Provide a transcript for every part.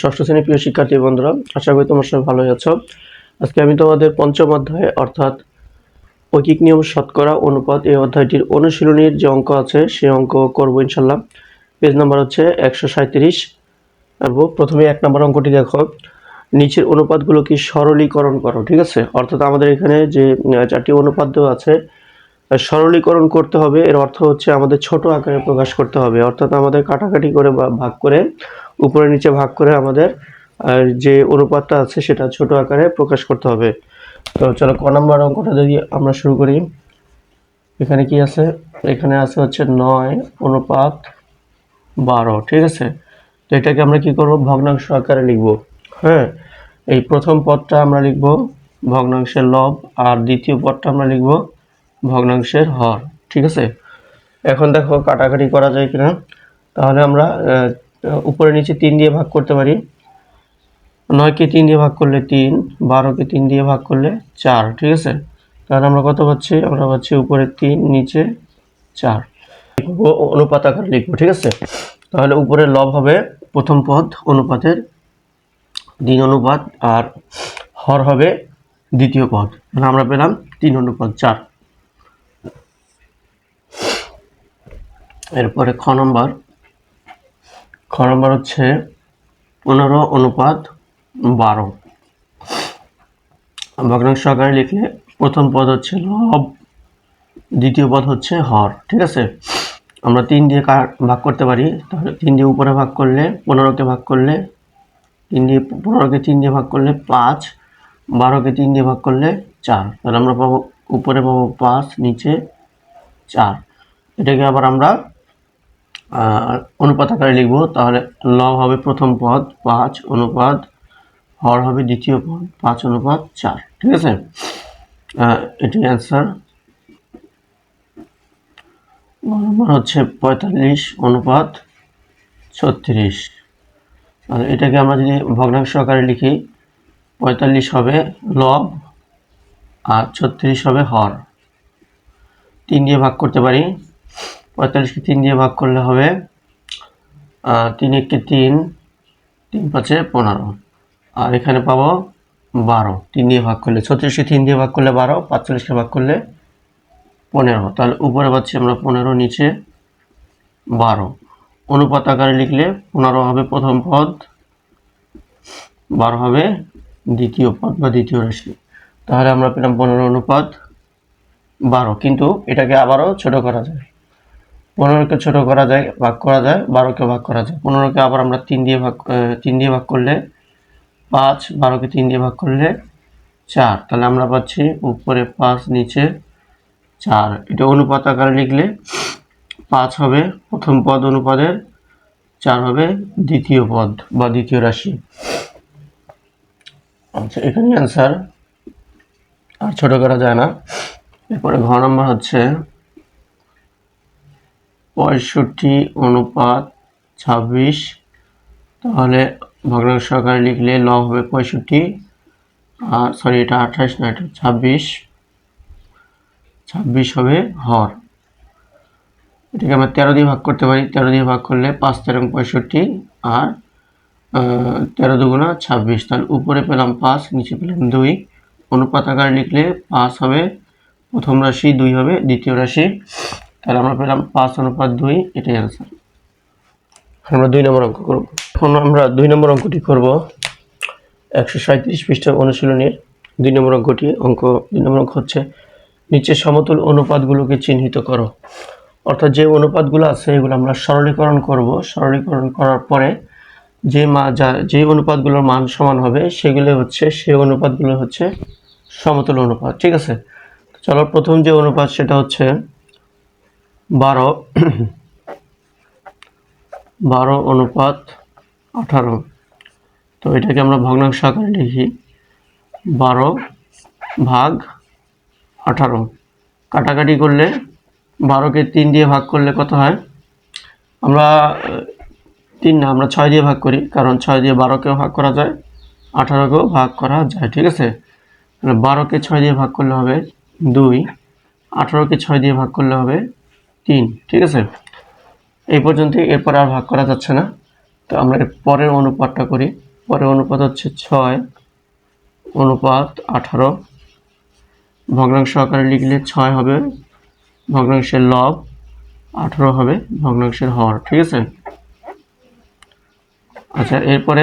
ষষ্ঠ শ্রেণির প্রিয় শিক্ষার্থী বন্ধুরা, আশা করি তোমার সবাই ভালোই আছো। আজকে আমি তোমাদের পঞ্চম অধ্যায়, অর্থাৎ ঐকিক নিয়ম শতকরা অনুপাত এই অধ্যায়টির অনুশীলনীর যে অঙ্ক আছে সেই অঙ্ক করব ইনশাল্লাহ পেজ নাম্বার হচ্ছে একশো সাঁত্রিশ এবং প্রথমে এক নম্বর অঙ্কটি দেখো। নিচের অনুপাতগুলো কি সরলীকরণ করো, ঠিক আছে? অর্থাৎ আমাদের এখানে যে চারটি অনুপাত আছে সরলীকরণ করতে হবে। এর অর্থ হচ্ছে আমাদের ছোট আকারে প্রকাশ করতে হবে। অর্থাৎ আমাদের কাটাকাটি করে বা ভাগ করে উপরে নিচে ভাগ করে আমাদের, আর যে অনুপাতটা আছে সেটা ছোট আকারে প্রকাশ করতে হবে। তো চলো ক নম্বর অঙ্কটা যদি আমরা শুরু করি। এখানে কি আছে? এখানে আছে হচ্ছে নয়, অনুপাত বারো, ঠিক আছে? তো এটাকে আমরা কি করব? ভগ্নাংশ আকারে লিখব। হ্যাঁ? এই প্রথম পদটা আমরা লিখব ভগ্নাংশের লব, আর দ্বিতীয় পদটা আমরা লিখব ভগ্নাংশের হর, ঠিক আছে? এখন দেখো কাটাকাটি করা যায় কিনা? তাহলে আমরা উপরে নিচে তিন দিয়ে ভাগ করতে পারি। নয়কে তিন দিয়ে ভাগ করলে তিন, বারোকে তিন দিয়ে ভাগ করলে চার, ঠিক আছে? তাহলে আমরা কত পাচ্ছি? আমরা পাচ্ছি উপরে তিন, নিচে চার। লিখব, অনুপাত আকারে লিখব, ঠিক আছে? তাহলে উপরে লব হবে প্রথম পদ, অনুপাতের তিন অনুপাত, আর হর হবে দ্বিতীয় পদ। তাহলে আমরা পেলাম তিন অনুপাত চার। এরপরে খ নম্বর। খ নম্বর হচ্ছে পনেরো অনুপাত বারো। ভগ্নাংশ আকারে লিখলে প্রথম পদ হচ্ছে লব, দ্বিতীয় পদ হচ্ছে হর, ঠিক আছে? আমরা তিন দিয়ে ভাগ করতে পারি, তাহলে তিন দিয়ে উপরে ভাগ করলে পনেরোকে ভাগ করলে তিন দিয়ে, পনেরোকে তিন দিয়ে ভাগ করলে পাঁচ, বারোকে তিন দিয়ে ভাগ করলে চার, তাহলে আমরা পাবো, উপরে পাবো পাঁচ, নিচে চার। এটাকে আবার আমরা অনুপাত আকারে লিখব, তাহলে লব হবে প্রথম পদ, পাঁচ অনুপাত, হর হবে দ্বিতীয় পদ, পাঁচ অনুপাত চার, ঠিক আছে? এটি অ্যান্সার নম্বর হচ্ছে পঁয়তাল্লিশ অনুপাত ছত্রিশ। তাহলে এটাকে আমরা যদি ভগ্নাংশ আকারে লিখি, পঁয়তাল্লিশ হবে লব আর ছত্রিশ হবে হর। তিন দিয়ে ভাগ করতে পারি পঁয়তাল্লিশকে তিন দিয়ে ভাগ করলে হবে তিন একে তিন তিন পাঁচে পনেরো। আর এখানে পাবো বারো, তিন দিয়ে ভাগ করলে ছত্রিশকে তিন দিয়ে ভাগ করলে বারো, পাঁচচল্লিশকে ভাগ করলে পনেরো। তাহলে উপরে পাচ্ছি আমরা পনেরো, নিচে বারো। অনুপাত আকারে লিখলে পনেরো হবে প্রথম পদ, বারো হবে দ্বিতীয় পদ বা দ্বিতীয় রাশি। তাহলে আমরা পেলাম পনেরো অনুপাত বারো, কিন্তু এটাকে আবারও ছোট করা যায়। পনেরোকে ছোট করা যায়, ভাগ করা যায়, বারোকে ভাগ করা যায়। পনেরোকে আবার আমরা তিন দিয়ে ভাগ তিন দিয়ে ভাগ করলে পাঁচ, বারোকে তিন দিয়ে ভাগ করলে চার। তাহলে আমরা পাচ্ছি উপরে পাঁচ, নিচে চার। এটা অনুপাত আকারে লিখলে পাঁচ হবে প্রথম পদ অনুপাদের চার হবে দ্বিতীয় পদ বা দ্বিতীয় রাশি। আচ্ছা এখানে অ্যান্সার আর ছোট করা যায় না। এরপরে ঘ নম্বর হচ্ছে পঁয়ষট্টি অনুপাত ছাব্বিশ। তাহলে ভগ্নাংশ আকারে লিখলে ল হবে পঁয়ষট্টি। আর সরি এটা আঠাশ, না, এটা ছাব্বিশ। ছাব্বিশ হবে হর। এটাকে আমরা তেরো দিয়ে ভাগ করতে পারি। তেরো দিয়ে ভাগ করলে পাঁচ, তেরো পঁয়ষট্টি আর তেরো দুগুণা ছাব্বিশ। তাহলে উপরে পেলাম পাঁচ, নিচে পেলাম দুই। অনুপাত আকারে লিখলে পাঁচ হবে। প্রথম রাশি দুই হবে, দ্বিতীয় রাশি তাহলে আমরা পেলাম পাঁচ অনুপাত দুই, এটাই অ্যান্সার আমরা দুই নম্বর অঙ্ক করব। এখন আমরা দুই নম্বর অঙ্কটি করব একশো সাঁত্রিশ পৃষ্ঠা অনুশীলনের। দুই নম্বর অঙ্কটি, অঙ্ক দুই নম্বর অঙ্ক হচ্ছে নিচে সমতুল অনুপাতগুলোকে চিহ্নিত করো। অর্থাৎ যে অনুপাতগুলো আছে, এগুলো আমরা সরলীকরণ করব। সরলীকরণ করার পরে যে মা, যা, যে অনুপাতগুলোর মান সমান হবে, সেগুলো হচ্ছে সেই অনুপাতগুলো হচ্ছে সমতুল অনুপাত, ঠিক আছে? চলো, প্রথম যে অনুপাত, সেটা হচ্ছে বারো। বারো অনুপাত আঠারো। তো এটাকে আমরা ভগ্নাংশ আকারে লিখি। বারো ভাগ আঠারো। কাটাকাটি করলে বারোকে তিন দিয়ে ভাগ করলে কত হয়? আমরা, তিন না, আমরা ছয় দিয়ে ভাগ করি, কারণ ছয় দিয়ে বারোকেও ভাগ করা যায়, আঠারোকেও ভাগ করা যায়, ঠিক আছে? বারোকে ছয় দিয়ে ভাগ করলে হবে দুই, আঠারোকে ছয় দিয়ে ভাগ করলে হবে তিন, ঠিক আছে? এই পর্যন্ত এরপর আর ভাগ করা যাচ্ছে না। তো আমরা এর পরের অনুপাতটা করি। পরের অনুপাত হচ্ছে ছয়, অনুপাত আঠারো। ভগ্নাংশ আকারে লিখলে ছয় হবে, ভগ্নাংশের লব আঠারো হবে, ভগ্নাংশের হর, ঠিক আছে? আচ্ছা এরপরে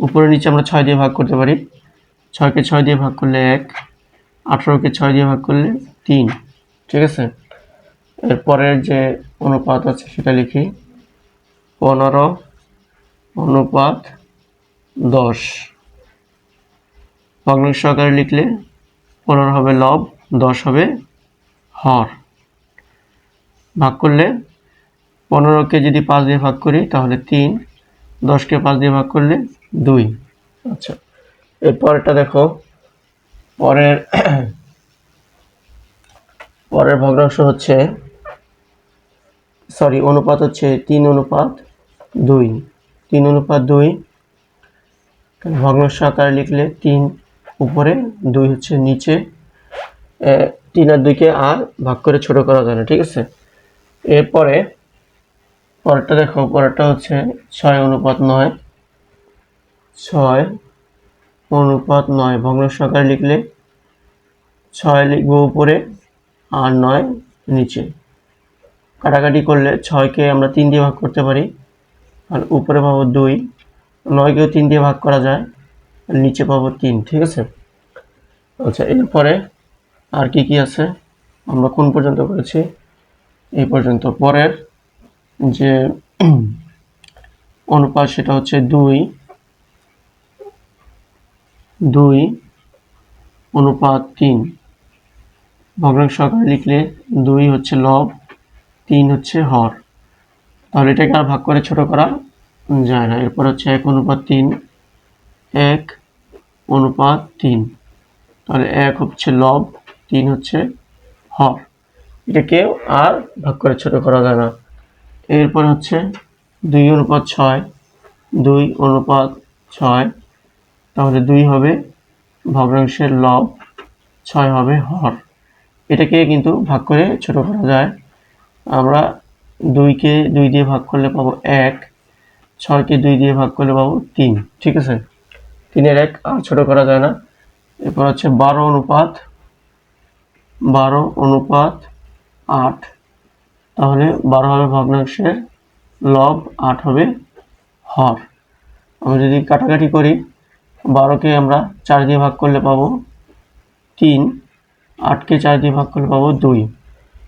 উপরে নিচে আমরা ছয় দিয়ে ভাগ করতে পারি। ছয়কে ছয় দিয়ে ভাগ করলে এক, আঠারোকে ছয় দিয়ে ভাগ করলে তিন, ঠিক আছে? এরপরের যে অনুপাত আছে সেটা লিখি। পনেরো অনুপাত দশ। ভগ্নাংশ আকারে লিখলে পনেরো হবে লব, দশ হবে হর। ভাগ করলে পনেরোকে যদি পাঁচ দিয়ে ভাগ করি, তাহলে তিন। দশকে পাঁচ দিয়ে ভাগ করলে দুই। আচ্ছা এরপরটা দেখো। পরের পরের ভগ্নাংশ হচ্ছে সরি অনুপাত হচ্ছে তিন অনুপাত দুই। তিন অনুপাত দুই ভগ্নাংশ আকারে লিখলে তিন উপরে দুই হচ্ছে নিচে। তিন আর দুইকে আর ভাগ করে ছোট করা যায় না, ঠিক আছে? এরপরে, পরেরটা দেখো, পরেরটা হচ্ছে ছয় অনুপাত নয়। ছয় অনুপাত নয় ভগ্নাংশ আকারে লিখলে ছয় লিখব উপরে আর নয় নিচে। কাটাকাটি করলে ছয়কে আমরা তিন দিয়ে ভাগ করতে পারি। আর উপরে পাবো দুই, নয়কেও তিন দিয়ে ভাগ করা যায়, আর নিচে পাবো তিন, ঠিক আছে? আচ্ছা এরপরে আর কি কি আছে? আমরা কোন পর্যন্ত করেছি? এই পর্যন্ত। পরের যে অনুপাত সেটা হচ্ছে দুই। দুই অনুপাত তিন। ভগ্নাংশ আকারে লিখলে দুই হচ্ছে লব তিন হচ্ছে হর। তাহলে এটাকে আর ভাগ করে ছোট করা যায় না। এরপর হচ্ছে এক অনুপাত তিন, এক অনুপাত তিন। তাহলে এক হচ্ছে লব, তিন হচ্ছে হর। এটাকে আর ভাগ করে ছোট করা যায় না। এরপর হচ্ছে দুই অনুপাত ছয়, দুই অনুপাত ছয়। তাহলে দুই হবে ভগ্নাংশের লব, ছয় হবে হর। এটাকে কিন্তু ভাগ করে ছোট করা যায় আমরা দুইকে দুই দিয়ে ভাগ করলে পাবো এক, ছয়কে দুই দিয়ে ভাগ করলে পাবো তিন, ঠিক আছে? তিনের এক আর ছোটো করা যায় না। এরপর হচ্ছে বারো অনুপাত বারো অনুপাত আট। তাহলে বারো হবে ভগ্নাংশের লব, আট হবে হর। আমরা যদি কাটাকাটি করি, বারোকে আমরা চার দিয়ে ভাগ করলে পাবো তিন, আটকে চার দিয়ে ভাগ করলে পাবো দুই,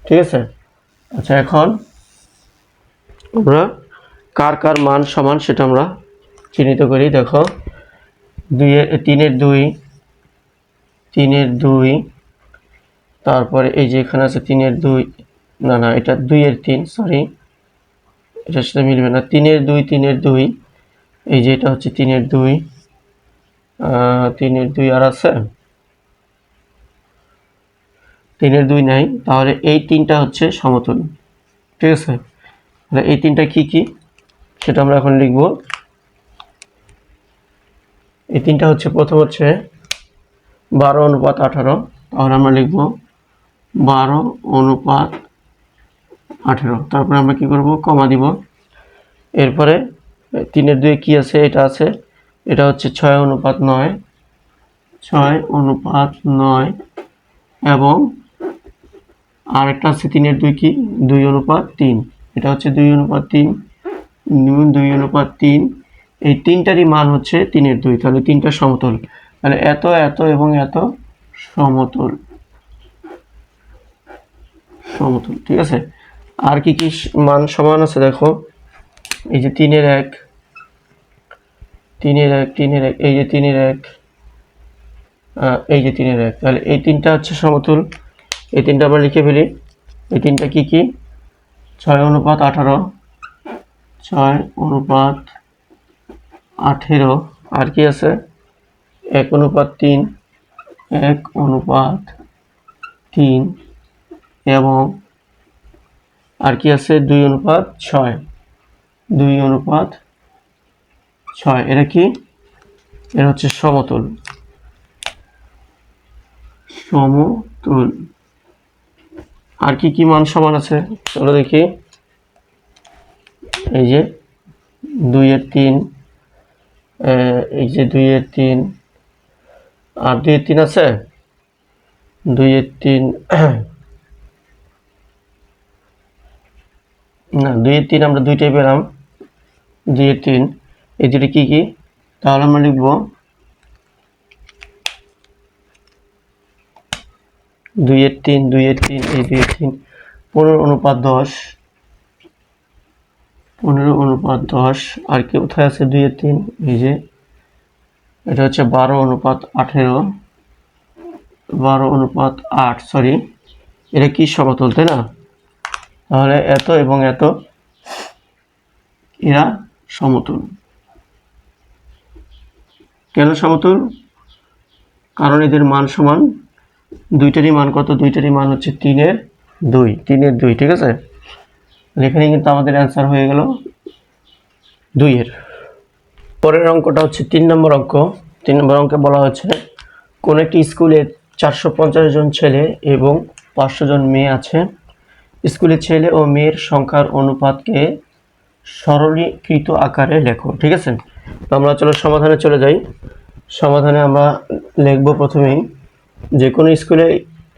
ঠিক আছে? আচ্ছা এখন? আমরা কার কার মান সমান সেটা আমরা চিহ্নিত করি, দেখো। দুইয়ের তিনের দুই তিনের দুই, তারপরে এই যে এখানে আছে তিনের দুই, না না, এটা দুইয়ের তিন সরি এটার সাথে মিলবে না। তিনের দুই তিনের দুই, এই যে এটা হচ্ছে তিনের দুই তিনের দুই আর আছে? তিনের দুই নাই, তাহলে এই তিনটা হচ্ছে সমতুল ঠিক আছে? তাহলে এই তিনটা কি কি? সেটা আমরা এখন লিখব। এই তিনটা হচ্ছে, প্রথম হচ্ছে বারো অনুপাত আঠারো, তাহলে আমরা লিখব বারো অনুপাত আঠেরো। তারপরে আমরা কি করব? কমা দিব। এরপরে তিনের দুয়ে কি আছে? এটা আছে। এটা হচ্ছে ছয় অনুপাত নয়। ছয় অনুপাত নয় এবং আর একটা আছে তিনের দুই কি? দুই অনুপাত তিন। এটা হচ্ছে দুই অনুপাত তিন দুই অনুপাত তিন। এই তিনটারই মান হচ্ছে তিনের দুই। তাহলে তিনটা সমতল। তাহলে এত এত এবং এত সমতল। সমতল, ঠিক আছে? আর কি কি মান সমান আছে দেখো? এই যে তিনের এক তিনের এক তিনের এক, এই যে তিনের এক এই যে তিনের এক। তাহলে এই তিনটা হচ্ছে সমতুল। এই তিনটা আমরা লিখে ফেলি। এই তিনটা কি কি? ছয় অনুপাত আঠারো, ছয় অনুপাত আঠেরো, আর কি আছে? এক অনুপাত তিন, এক অনুপাত তিন, এবং আর কি আছে? দুই অনুপাত ছয়, দুই অনুপাত ছয়। এটা কি? এটা হচ্ছে সমতল। সমতল। আর কি কি মান সমান আছে? চলো দেখি। এই যে দুইয়ের তিন এই যে দুইয়ের তিন, আর দুইয়ের তিন আছে? দুইয়ের তিন, না, দুইয়ের তিন আমরা দুইটাই পেলাম। দুইয়ের তিন, এই দুটো কী কী? তাহলে আমরা লিখব দুইয়ের তিন দুইয়ের তিন, এই দুইয়ের তিন। পনেরো অনুপাত দশ। পনেরো অনুপাত দশ, আর কি কোথায় আছে দুইয়ের তিন? এই যে, এটা হচ্ছে বারো অনুপাত আঠেরো। বারো অনুপাত আট সরি এটা কি সমতল, তাই না? তাহলে এত এবং এত, এরা সমতুল। কেন সমতুল? কারণ এদের মান সমান। দুইটারই মান কত? দুইটারই মান হচ্ছে তিনের দুই। তিনের দুই, ঠিক আছে? এখানে কিন্তু আমাদের অ্যান্সার হয়ে গেল দুইয়ের। পরের অঙ্কটা হচ্ছে তিন নম্বর অঙ্ক। তিন নম্বর অঙ্কে বলা হচ্ছে কোন একটি স্কুলে চারশো পঞ্চাশ জন ছেলে এবং পাঁচশো জন মেয়ে আছে? স্কুলে ছেলে ও মেয়ের সংখ্যার অনুপাতকে সরলীকৃত আকারে লেখো, ঠিক আছে? তো আমরা চলো সমাধানে চলে যাই। সমাধানে আমরা লিখব প্রথমেই যে কোনো স্কুলে,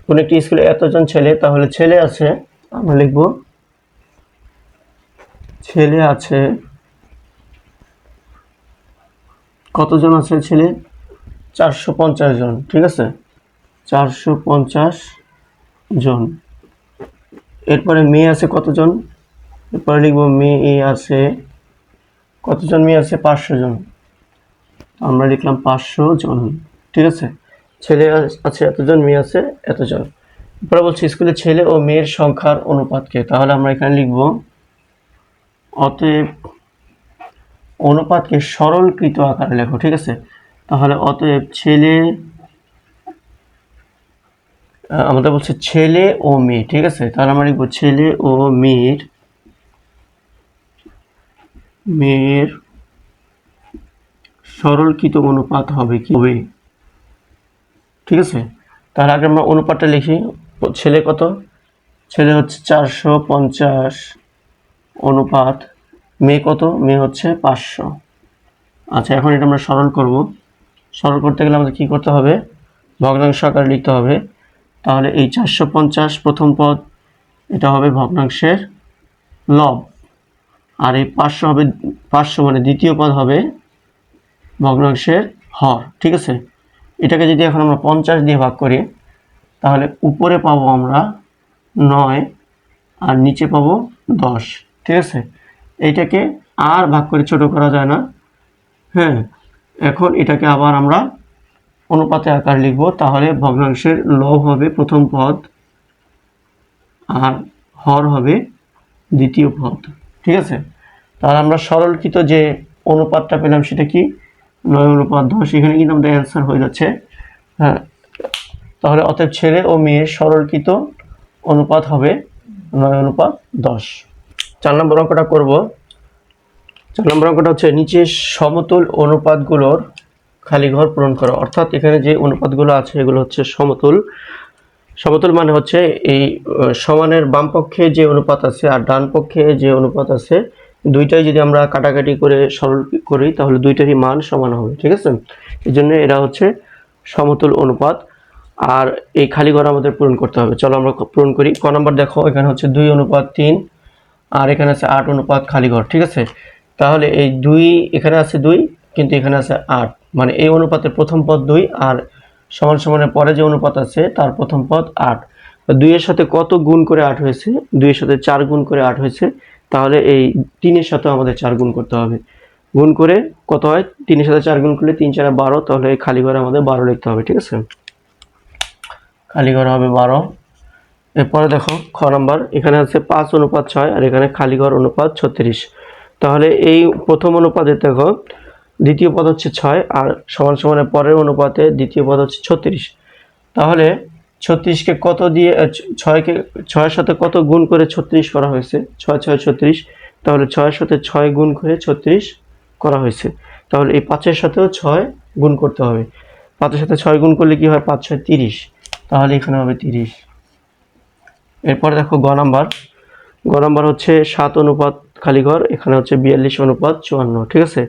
কোনো একটি স্কুলে এতজন ছেলে, তাহলে ছেলে আছে, আমরা লিখব, ছেলে আছে, কতজন আছে ছেলে? চারশো পঞ্চাশ জন, ঠিক আছে? চারশো পঞ্চাশ জন। এরপরে মেয়ে আছে কতজন? এরপরে লিখব, মেয়ে আছে, কতজন মেয়ে আছে? পাঁচশো জন। আমরা লিখলাম পাঁচশো জন, ঠিক আছে? ছেলে আছে এতজন, মেয়ে আছে এতজন। এরপরে বলছি, স্কুলে ছেলে ও মেয়ের সংখ্যার অনুপাতকে তাহলে আমরা এখানে লিখব, অতএব অনুপাতকে সরলকৃত আকারে লেখো, ঠিক আছে? তাহলে অতএব ছেলে আমাদের বলছে ছেলে ও মেয়ে, ঠিক আছে? তাহলে আমরা লিখব ছেলে ও মেয়ের মেয়ের সরলকৃত অনুপাত হবে কি? হবে ঠিক আছে? তার আগে আমরা অনুপাতটা লিখি। ছেলে কত? ছেলে হচ্ছে চারশো পঞ্চাশ অনুপাত। মেয়ে কত? মেয়ে হচ্ছে পাঁচশো। আচ্ছা এখন এটা আমরা সরল করব। সরল করতে গেলে আমাদের কী করতে হবে? ভগ্নাংশ আকারে লিখতে হবে। তাহলে এই চারশো পঞ্চাশ প্রথম পদ, এটা হবে ভগ্নাংশের লব। আর এই পাঁচশো হবে, পাঁচশো মানে দ্বিতীয় পদ হবে ভগ্নাংশের হর। ঠিক আছে? এটাকে যদি এখন আমরা পঞ্চাশ দিয়ে ভাগ করি, তাহলে উপরে পাবো আমরা নয় আর নিচে পাবো দশ, ঠিক আছে? এইটাকে আর ভাগ করে ছোট করা যায় না। হ্যাঁ এখন এটাকে আবার আমরা অনুপাতে আকার লিখব, তাহলে ভগ্নাংশের লব হবে প্রথম পদ আর হর হবে দ্বিতীয় পদ, ঠিক আছে? তাহলে আমরা সরলকৃত যে অনুপাতটা পেলাম সেটা কি? নয় অনুপাত দশ এখানে কিন্তু আমাদের অ্যান্সার হয়ে যাচ্ছে। হ্যাঁ তাহলে অতএব ছেলে ও মেয়ের সরলকৃত অনুপাত হবে নয় অনুপাত দশ। চার নম্বর অঙ্কটা করব। চার নম্বর অঙ্কটা হচ্ছে, নিচে সমতুল অনুপাতগুলোর খালি ঘর পূরণ করা। অর্থাৎ এখানে যে অনুপাতগুলো আছে, এগুলো হচ্ছে সমতুল। সমতুল মানে হচ্ছে এই সমানের বাম পক্ষে যে অনুপাত আছে আর ডান পক্ষে যে অনুপাত আছে দুইটাই যদি আমরা কাটাকাটি করে সরল করি, তাহলে দুইটারই মান সমান হবে, ঠিক আছে? এই জন্য এরা হচ্ছে সমতুল অনুপাত, আর এই খালি ঘর আমাদের পূরণ করতে হবে। চলো আমরা পূরণ করি। ক নাম্বার দেখো, এখানে হচ্ছে দুই অনুপাত তিন, আর এখানে আছে আট অনুপাত খালি ঘর, ঠিক আছে? তাহলে এই দুই, এখানে আছে দুই, কিন্তু এখানে আছে আট। মানে এই অনুপাতের প্রথম পদ দুই, আর সমান সমানের পরে যে অনুপাত আছে, তার প্রথম পদ আট। দুইয়ের সাথে কত গুণ করে আট হয়েছে? দুইয়ের সাথে চার গুণ করে আট হয়েছে তাহলে এই তিনের সাথেও আমাদের চার গুণ করতে হবে। গুণ করে কত হয়? তিনের সাথে চার গুণ করলে তিন চারে বারো, তাহলে এই খালি ঘরে আমাদের বারো লিখতে হবে, ঠিক আছে? খালি ঘর হবে বারো। এরপরে দেখো, খ নাম্বার, এখানে আছে পাঁচ অনুপাত ছয় আর এখানে খালি ঘর অনুপাত ছত্রিশ। তাহলে এই প্রথম অনুপাতে দেখো, দ্বিতীয় পদ হচ্ছে ছয় আর সমান সমানের পরের অনুপাতে দ্বিতীয় পদ হচ্ছে ছত্রিশ। তাহলে ছত্রিশকে কত দিয়ে ছয়কে, ছয়ের সাথে কত গুণ করে ছত্রিশ করা হয়েছে? ছয় ছয়, ছত্রিশ। তাহলে ছয়ের সাথে ছয় গুণ করে ছত্রিশ করা হয়েছে। তাহলে এই পাঁচের সাথেও ছয় গুণ করতে হবে। পাঁচের সাথে ছয় গুণ করলে কি হয়? পাঁচ, ছয়, তিরিশ। তাহলে এখানে হবে তিরিশ। এরপরে দেখো গ নাম্বার। গ নাম্বার হচ্ছে সাত অনুপাত খালি ঘর এখানে হচ্ছে বিয়াল্লিশ অনুপাত চুয়ান্ন, ঠিক আছে?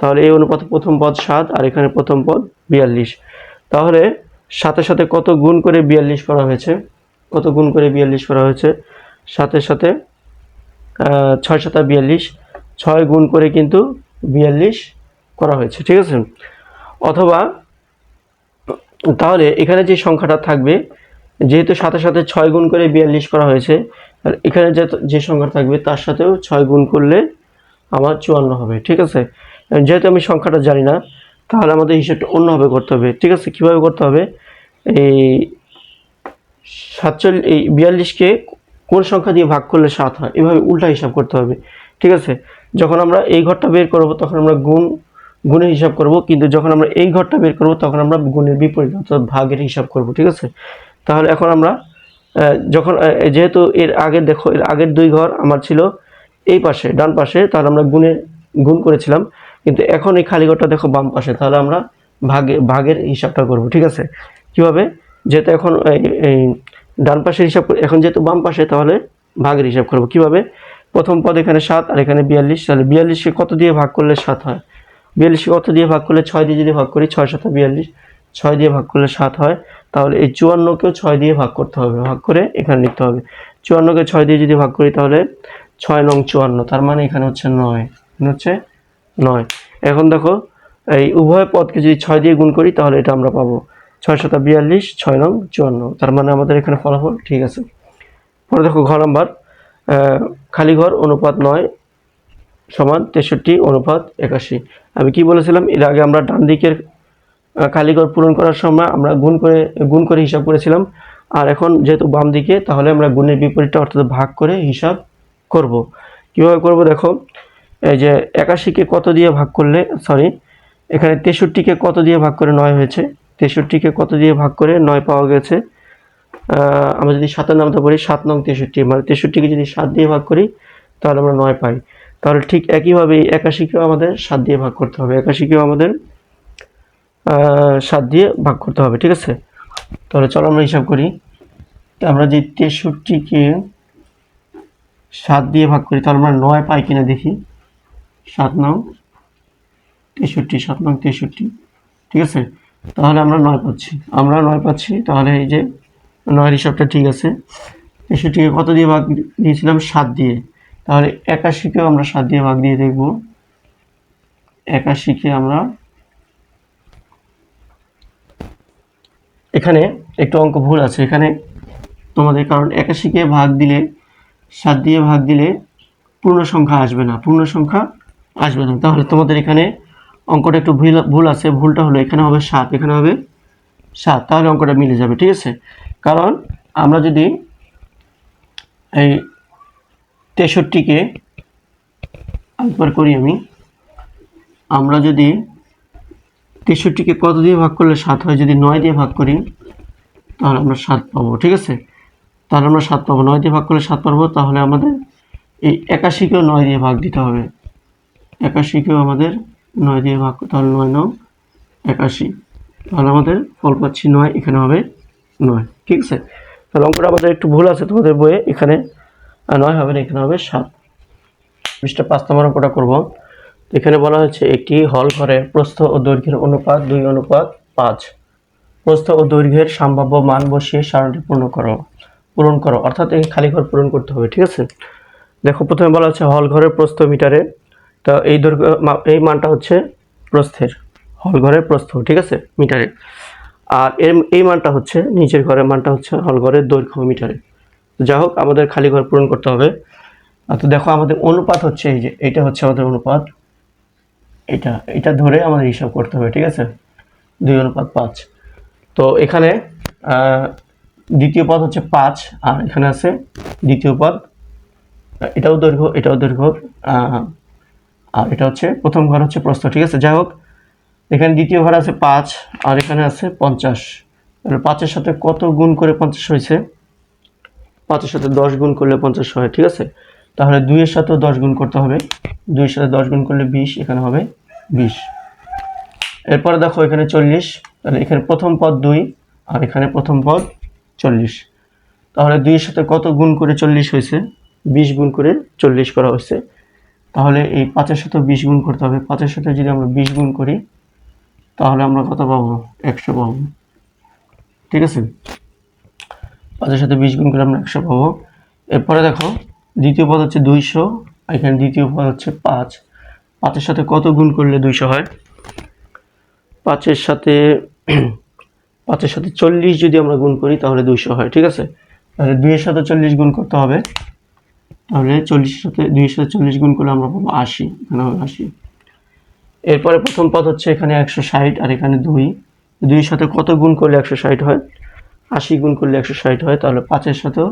তাহলে এই অনুপাতে প্রথম পদ সাত, আর এখানে প্রথম পদ বিয়াল্লিশ। তাহলে সাথে সাথে কত গুণ করে বিয়াল্লিশ করা হয়েছে? কত গুণ করে বিয়াল্লিশ করা হয়েছে? সাথে সাথে ছয় সাতা বিয়াল্লিশ, ছয় গুণ করে কিন্তু বিয়াল্লিশ করা হয়েছে, ঠিক আছে? অথবা, তাহলে এখানে যে সংখ্যাটা থাকবে, যেহেতু সাথে সাথে ছয় গুণ করে বিয়াল্লিশ করা হয়েছে এখানে যে যে সংখ্যা থাকবে, তার সাথেও ছয় গুণ করলে আমার চুয়ান্ন হবে, ঠিক আছে? যেহেতু আমি সংখ্যাটা জানি না তাহলে আমাদের হিসেবটা অন্যভাবে করতে হবে। ঠিক আছে? কীভাবে করতে হবে? এই সাতচল্লিশ এই বিয়াল্লিশকে কোন সংখ্যা দিয়ে ভাগ করলে সাত হয়? এভাবে উল্টা হিসাব করতে হবে। ঠিক আছে? যখন আমরা এই ঘরটা বের করব, তখন আমরা গুণ, গুণের হিসাব করব। কিন্তু যখন আমরা এই ঘরটা বের করব, তখন আমরা গুণের বিপরীত অর্থাৎ ভাগের হিসাব করব। ঠিক আছে? তাহলে এখন আমরা যখন যেহেতু এর আগে দেখো, এর আগের দুই ঘর আমার ছিল এই পাশে, ডান পাশে, তাহলে আমরা গুণের, গুণ করেছিলাম। কিন্তু এখন এই খালি ঘরটা দেখো বাম পাশে, তাহলে আমরা ভাগে ভাগের হিসাবটা করব, ঠিক আছে? কীভাবে? যেহেতু এখন এই- ডান পাশের হিসাব এখন যেহেতু বাম পাশে, তাহলে ভাগের হিসাব করব। কীভাবে? প্রথম পদ এখানে সাত, আর এখানে বিয়াল্লিশ, তাহলে বিয়াল্লিশকে কত দিয়ে ভাগ করলে সাত হয়? বিয়াল্লিশকে কত দিয়ে ভাগ করলে ছয় দিয়ে যদি ভাগ করি, ছয় সাথে বিয়াল্লিশ, ছয় দিয়ে ভাগ করলে সাত হয়, তাহলে এই চুয়ান্নকেও ছয় দিয়ে ভাগ করতে হবে, ভাগ করে এখানে লিখতে হবে। চুয়ান্নকে ছয় দিয়ে যদি ভাগ করি, তাহলে ছয় নং চুয়ান্ন, তার মানে এখানে হচ্ছে নয় হচ্ছে নয়। এখন দেখো এই উভয় পদকে যদি ছয় দিয়ে গুণ করি তাহলে এটা আমরা পাবো ছয় শত বিয়াল্লিশ ছয় নং চুয়ান্ন। তার মানে আমাদের এখানে ফলাফল ঠিক আছে। পরে দেখো ঘর নাম্বার খালি ঘর অনুপাত নয় সমান তেষট্টি অনুপাত একাশি। আমি কি বলেছিলাম? এর আগে আমরা ডান দিকের আহ, খালি ঘর পূরণ করার সময় আমরা গুণ করে গুণ করে হিসাব করেছিলাম। আর এখন যেহেতু বাম দিকে তাহলে আমরা গুণের বিপরীতটা অর্থাৎ ভাগ করে হিসাব করব। কীভাবে করব? দেখো এই যে একাশিকে কত দিয়ে ভাগ করলে সরি এখানে তেষট্টিকে কত দিয়ে ভাগ করে নয় হয়েছে। তেষট্টিকে কত দিয়ে ভাগ করে নয় পাওয়া গেছে। আমরা যদি সাতের নামটা বলি, সাত নং তেষট্টি মানে তেষট্টিকে যদি সাত দিয়ে ভাগ করি, তাহলে আমরা নয় পাই। তাহলে ঠিক একইভাবে একাশিকেও আমাদের সাত দিয়ে ভাগ করতে হবে। একাশিকেও আমাদের সাত দিয়ে ভাগ করতে হবে, ঠিক আছে? তাহলে চলো আমরা হিসাব করি। আমরা যে তেষট্টিকে সাত দিয়ে ভাগ করি, তাহলে আমরা নয় পাই কিনা দেখি। সাত নং, তেষট্টি, সাত নং, তেষট্টি। ঠিক আছে? তাহলে আমরা নয় পাচ্ছি। আমরা নয় পাচ্ছি, তাহলে এই যে নয়ের হিসাবটা ঠিক আছে। তেষট্টিকে কত দিয়ে ভাগ দিয়েছিলাম সাত দিয়ে। তাহলে একাশিকেও আমরা সাত দিয়ে ভাগ দিয়ে দেখব। একাশিকে আমরা এখানে একটু অঙ্ক ভুল আছে। এখানে তোমাদের কারণ একাশিকে ভাগ দিলে, সাত দিয়ে ভাগ দিলে পূর্ণ সংখ্যা আসবে না। পূর্ণ সংখ্যা আসবে না। তাহলে তোমাদের এখানে অঙ্কটা একটু ভুল ভুল আছে, ভুলটা হলো এখানে হবে সাত, এখানে হবে সাত। তাহলে অঙ্কটা মিলে যাবে, ঠিক আছে? কারণ আমরা যদি এই তেষট্টিকে একবার করি আমি, আমরা যদি তেষট্টিকে কত দিয়ে ভাগ করলে সাত হয়? যদি নয় দিয়ে ভাগ করি, তাহলে আমরা সাত পাবো, ঠিক আছে? তাহলে আমরা সাত পাবো। নয় দিয়ে ভাগ করলে সাত পাবো, তাহলে আমাদের এই একাশিকেও নয় দিয়ে ভাগ দিতে হবে। একাশিকেও আমাদের নয় দিয়ে ভাগ তাহলে নয় নং একাশি। তাহলে আমাদের ফল পাচ্ছি নয়, এখানে হবে নয়। ঠিক আছে? তাহলে অঙ্কটা আমাদের একটু ভুল আছে, তোমাদের বইয়ে এখানে নয় হবে না, এখানে হবে সাত। পৃষ্ঠা পাঁচ নম্বর অঙ্কটা করব। এখানে বলা হচ্ছে একটি হল ঘরের প্রস্থ ও দৈর্ঘ্যের অনুপাত দুই অনুপাত পাঁচ। প্রস্থ ও দৈর্ঘ্যের সম্ভাব্য মান বসিয়ে সারণটি পূর্ণ করো, পূরণ করো। অর্থাৎ এই খালি ঘর পূরণ করতে হবে, ঠিক আছে? দেখো, প্রথমে বলা হচ্ছে হল ঘরের প্রস্থ মিটারে তো এই দৈর্ঘ্য এই মানটা হচ্ছে প্রস্থের হল ঘরের প্রস্থ, ঠিক আছে? মিটারে। আর এর, এই মানটা হচ্ছে, নিচের ঘরের মানটা হচ্ছে হল ঘরের দৈর্ঘ্য মিটারে। যা হোক, আমাদের খালি ঘর পূরণ করতে হবে। তো দেখো, আমাদের অনুপাত হচ্ছে এই যে এটা হচ্ছে আমাদের অনুপাত। এটা এটা ধরে আমাদের হিসাব করতে হবে, ঠিক আছে? দুই অনুপাত পাঁচ। তো এখানে দ্বিতীয় পদ হচ্ছে পাঁচ, আর এখানে আছে দ্বিতীয় পদ এটাও দৈর্ঘ্য এটাও দৈর্ঘ্য আর এটা হচ্ছে, প্রথম ঘর হচ্ছে প্রস্থ, ঠিক আছে? যাই হোক, এখানে দ্বিতীয় ঘর আছে পাঁচ, আর এখানে আছে পঞ্চাশ। তাহলে পাঁচের সাথে কত গুণ করে পঞ্চাশ হয়েছে? পাঁচের সাথে দশ গুণ করলে পঞ্চাশ হয়, ঠিক আছে? তাহলে দুইয়ের সাথেও দশ গুণ করতে হবে। দুইয়ের সাথে দশ গুণ করলে বিশ, এখানে হবে বিশ। এরপরে দেখো, এখানে চল্লিশ। তাহলে এখানে প্রথম পদ দুই, আর এখানে প্রথম পদ চল্লিশ। তাহলে দুইয়ের সাথে কত গুণ করে চল্লিশ হয়েছে? বিশ গুণ করে চল্লিশ করা হয়েছে। তাহলে এই পাঁচের সাথে বিশ গুণ করতে হবে। পাঁচের সাথে যদি আমরা বিশ গুণ করি, তাহলে আমরা কত পাবো? একশো পাবো। ঠিক আছে? পাঁচের সাথে বিশ গুণ করে আমরা একশো পাবো। এরপরে দেখো, দ্বিতীয় পদ হচ্ছে দুইশো এখানে দ্বিতীয় পদ হচ্ছে পাঁচ। পাঁচের সাথে কত গুণ করলে দুইশো হয়? পাঁচের সাথে পাঁচের সাথে চল্লিশ যদি আমরা গুণ করি, তাহলে দুইশো হয়। ঠিক আছে? তাহলে দুইয়ের সাথে চল্লিশ গুণ করতে হবে। তাহলে চল্লিশের সাথে দুইয়ের সাথে চল্লিশ গুণ করলে আমরা পাবো আশি, এখানে হবে আশি। এরপরে প্রথম পদ হচ্ছে এখানে একশো ষাট আর এখানে দুই। দুইয়ের সাথে কত গুণ করলে একশো ষাট হয়? আশি গুণ করলে একশো ষাট হয়, তাহলে পাঁচের সাথেও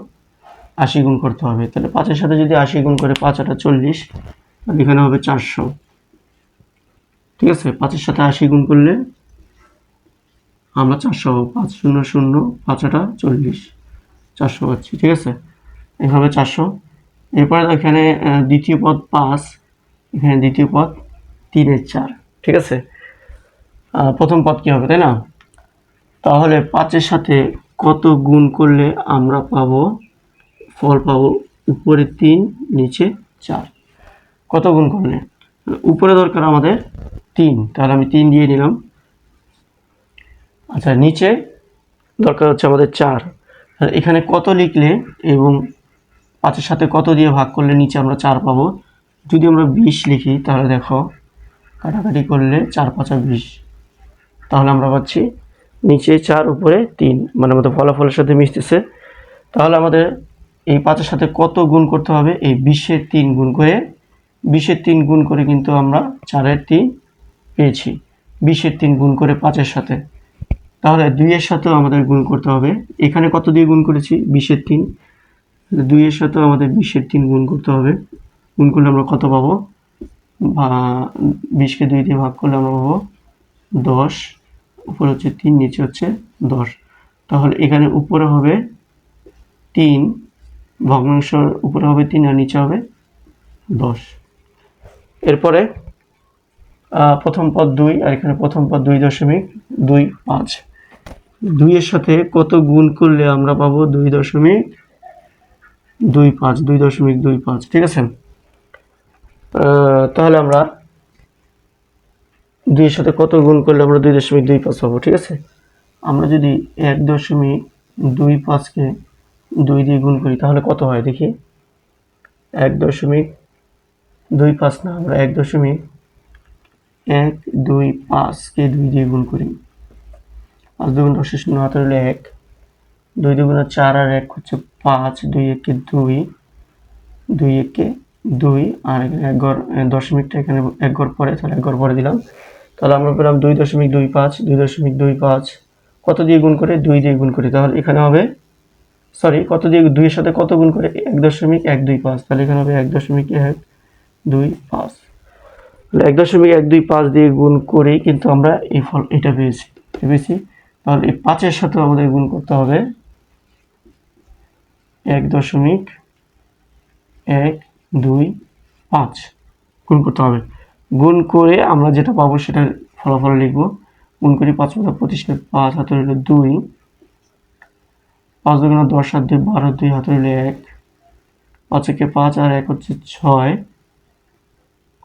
আশি গুণ করতে হবে। তাহলে পাঁচের সাথে যদি আশি গুণ করে পাঁচ আটা চল্লিশ, তাহলে এখানে হবে চারশো। ঠিক আছে? পাঁচের সাথে আশি গুণ করলে আমরা চারশো পাবো, পাঁচ শূন্য শূন্য, পাঁচ আটা চল্লিশ। চারশো পাচ্ছি, ঠিক আছে? এভাবে চারশো। এরপরে এখানে দ্বিতীয় পদ পাঁচ, এখানে দ্বিতীয় পদ তিনের চার, ঠিক আছে? প্রথম পদ কী হবে, তাই না? তাহলে পাঁচের সাথে কত গুণ করলে আমরা পাবো? ফল পাবো উপরে তিন, নিচে চার। কত গুণ করলে? উপরে দরকার আমাদের তিন, তাহলে আমি তিন দিয়ে নিলাম। আচ্ছা নিচে দরকার হচ্ছে আমাদের চার। এখানে কত লিখলে এবং পাঁচের সাথে কত দিয়ে ভাগ করলে নিচে আমরা চার পাবো? যদি আমরা বিশ লিখি, তাহলে দেখো, কাটাকাটি করলে চার পাঁচা বিশ। তাহলে আমরা পাচ্ছি নিচে চার, উপরে তিন। মানে আমাদের ফলাফলের সাথে মিশতেছে। তাহলে আমাদের এই পাঁচের সাথে কত গুণ করতে হবে? এই বিশের তিন গুণ করে, বিশের তিন গুণ করে কিন্তু আমরা চারের তিন পেয়েছি। বিশের তিন গুণ করে পাঁচের সাথে। তাহলে দুইয়ের সাথেও আমাদের গুণ করতে হবে। এখানে কত দিয়ে গুণ করেছি? বিশের তিন। দুইয়ের সাথেও আমাদের বিশের তিন গুণ করতে হবে। গুণ করলে আমরা কত পাবো? বা বিশকে দুই দিয়ে ভাগ করলে আমরা পাবো দশ। উপরে হচ্ছে তিন, নিচে হচ্ছে দশ। তাহলে এখানে উপরে হবে তিন, ভগ্নাংশের উপরে হবে তিন আর নিচে হবে দশ। এরপরে প্রথম পদ দুই আর এখানে প্রথম পদ দুই দশমিক দুই পাঁচ। দুইয়ের সাথে কত গুণ করলে আমরা পাবো? দুই দশমিক দুই পাঁচ, দুই দশমিক দুই পাঁচ, ঠিক আছে? তাহলে আমরা দুইয়ের সাথে কত গুণ করলে আমরা দুই দশমিক দুই পাঁচ পাবো ঠিক আছে? আমরা যদি এক দশমিক দুই পাঁচকে দুই দিয়ে গুণ করি, তাহলে কত হয় দেখি? এক দশমিক দুই পাঁচ না, আমরা এক দশমিক এক দুই পাঁচকে দুই দিয়ে গুণ করি। পাঁচ দুগুণ দশের শূন্য হাতে হলে এক। দুই দুগুণে চার আর এক হচ্ছে পাঁচ, দুই একে দুই দুই একে দুই, আর এখানে এক ঘর দশমিকটা এখানে এক ঘর পরে, তাহলে এক ঘর পরে দিলাম। তাহলে আমরা পেলাম দুই দশমিক দুই পাঁচ, দুই দশমিক দুই পাঁচ। কত দিয়ে গুণ করে? দুই দিয়ে গুণ করি। তাহলে এখানে হবে, সরি, কত দিয়ে, দুইয়ের সাথে কত গুণ করে? এক দশমিক এক দুই পাঁচ। তাহলে এখানে হবে এক দশমিক এক দুই পাঁচ। তাহলে এক দশমিক এক দুই পাঁচ দিয়ে গুণ করেই কিন্তু আমরা এই ফল, এটা পেয়েছি। পেয়েছি। তাহলে এই পাঁচের সাথে আমাদের গুণ করতে হবে। এক দশমিক এক দুই পাঁচ। গুণ করতে হবে। গুণ করে আমরা যেটা পাবো সেটা ফলাফল লিখব। গুণ করি পাঁচ পাঁচ পঁচিশকে পাঁচ হাতে হলো দুই। পাঁচ দুগুণা দশ হাত দুই, বারো দুই হাতে হলো এক। পাঁচ একে পাঁচ আর এক হচ্ছে ছয়।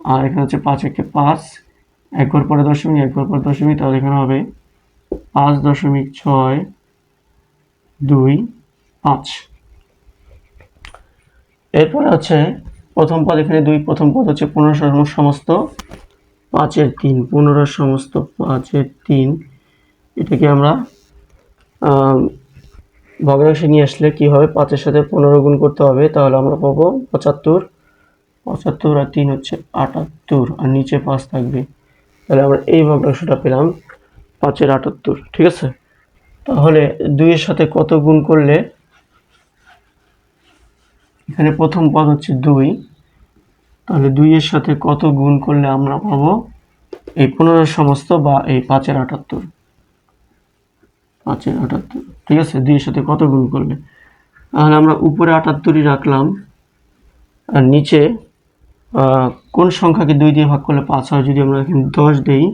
আর এখানে হচ্ছে পাঁচ একে পাঁচ। এক ঘর পরে দশমিক এক ঘর পরে দশমিক, তাহলে এখানে হবে পাঁচ দশমিক ছয় দুই পাঁচ। এরপরে হচ্ছে প্রথম পদ এখানে দুই প্রথম পদ হচ্ছে পনেরো সম- সমস্ত পাঁচের তিন পনেরো সমস্ত পাঁচের তিন। এটাকে আমরা আম, ভগ্নাংশে নিয়ে আসলে কি হবে? পাঁচের সাথে পনেরো গুণ করতে হবে তাহলে আমরা পাবো পঁচাত্তর। পঁচাত্তর আর তিন হচ্ছে আটাত্তর আর নিচে পাঁচ থাকবে। তাহলে আমরা এই ভগ্নাংশটা পেলাম পাঁচের আটাত্তর ঠিক আছে? তাহলে দুইয়ের সাথে কত গুণ করলে এখানে প্রথম পদ হচ্ছে দুই। তাহলে দুইয়ের সাথে কত গুণ করলে আমরা পাবো? এই পনেরো সমস্ত বা এই পাঁচের আটাত্তর। পাঁচের আটাত্তর। ঠিক আছে? দুইয়ের সাথে কত গুণ করলে? তাহলে আমরা উপরে আটাত্তরই রাখলাম। আর নিচে কোন সংখ্যাকে দুই দিয়ে ভাগ করলে পাঁচ হয়? যদি আমরা এখানে দশ দিই,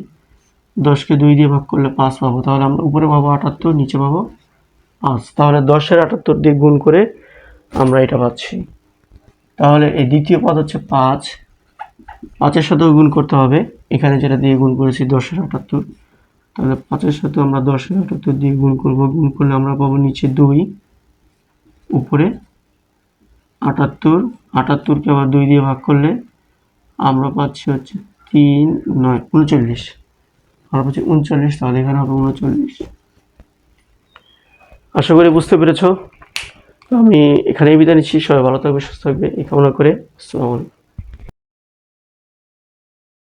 দশকে দুই দিয়ে ভাগ করলে পাঁচ পাবো। তাহলে আমরা উপরে পাবো আটাত্তর, নিচে পাবো পাঁচ। তাহলে দশের আটাত্তর দিয়ে গুণ করে আমরা এটা পাচ্ছি। তাহলে এই দ্বিতীয় পদ হচ্ছে পাঁচ। পাঁচের সাথেও গুণ করতে হবে। এখানে যেটা দিয়ে গুণ করেছি দশের আটাত্তর। তাহলে পাঁচের সাথে আমরা দশের আটাত্তর দিয়ে গুণ করব। গুণ করলে আমরা পাবো নিচে দুই, উপরে আটাত্তর। আটাত্তরকে আবার দুই দিয়ে ভাগ করলে আমরা পাচ্ছি হচ্ছে তিন, নয়, উনচল্লিশ। আমরা পাচ্ছি উনচল্লিশ, তাহলে এখানে হবে উনচল্লিশ। আশা করি বুঝতে পেরেছ। তো আমি এখানেই বিদায় নিচ্ছি। সবাই ভালো থাকবে, সুস্থ থাকবে। এই কামনা করে, আসসালামু আলাইকুম।